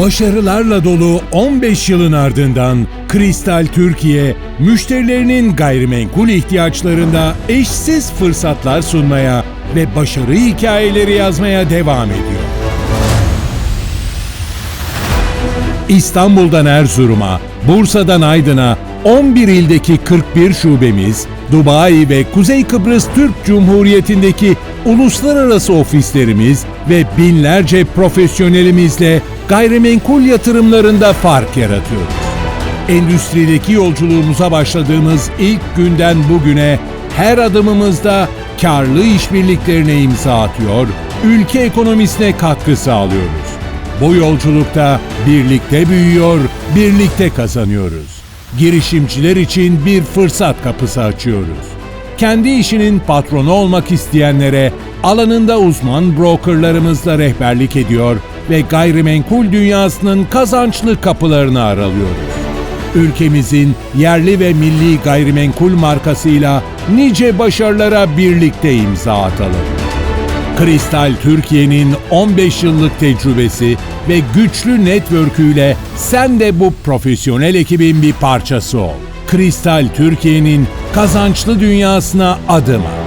Başarılarla dolu 15 yılın ardından Kristal Türkiye, müşterilerinin gayrimenkul ihtiyaçlarında eşsiz fırsatlar sunmaya ve başarı hikayeleri yazmaya devam ediyor. İstanbul'dan Erzurum'a, Bursa'dan Aydın'a 11 ildeki 41 şubemiz, Dubai ve Kuzey Kıbrıs Türk Cumhuriyeti'ndeki uluslararası ofislerimiz ve binlerce profesyonelimizle gayrimenkul yatırımlarında fark yaratıyoruz. Endüstrideki yolculuğumuza başladığımız ilk günden bugüne her adımımızda karlı işbirliklerine imza atıyor, ülke ekonomisine katkı sağlıyoruz. Bu yolculukta birlikte büyüyor, birlikte kazanıyoruz. Girişimciler için bir fırsat kapısı açıyoruz. Kendi işinin patronu olmak isteyenlere alanında uzman brokerlarımızla rehberlik ediyor ve gayrimenkul dünyasının kazançlı kapılarını aralıyoruz. Ülkemizin yerli ve milli gayrimenkul markasıyla nice başarılara birlikte imza atalım. Kristal Türkiye'nin 15 yıllık tecrübesi ve güçlü network'üyle sen de bu profesyonel ekibin bir parçası ol. Kristal Türkiye'nin kazançlı dünyasına adım at.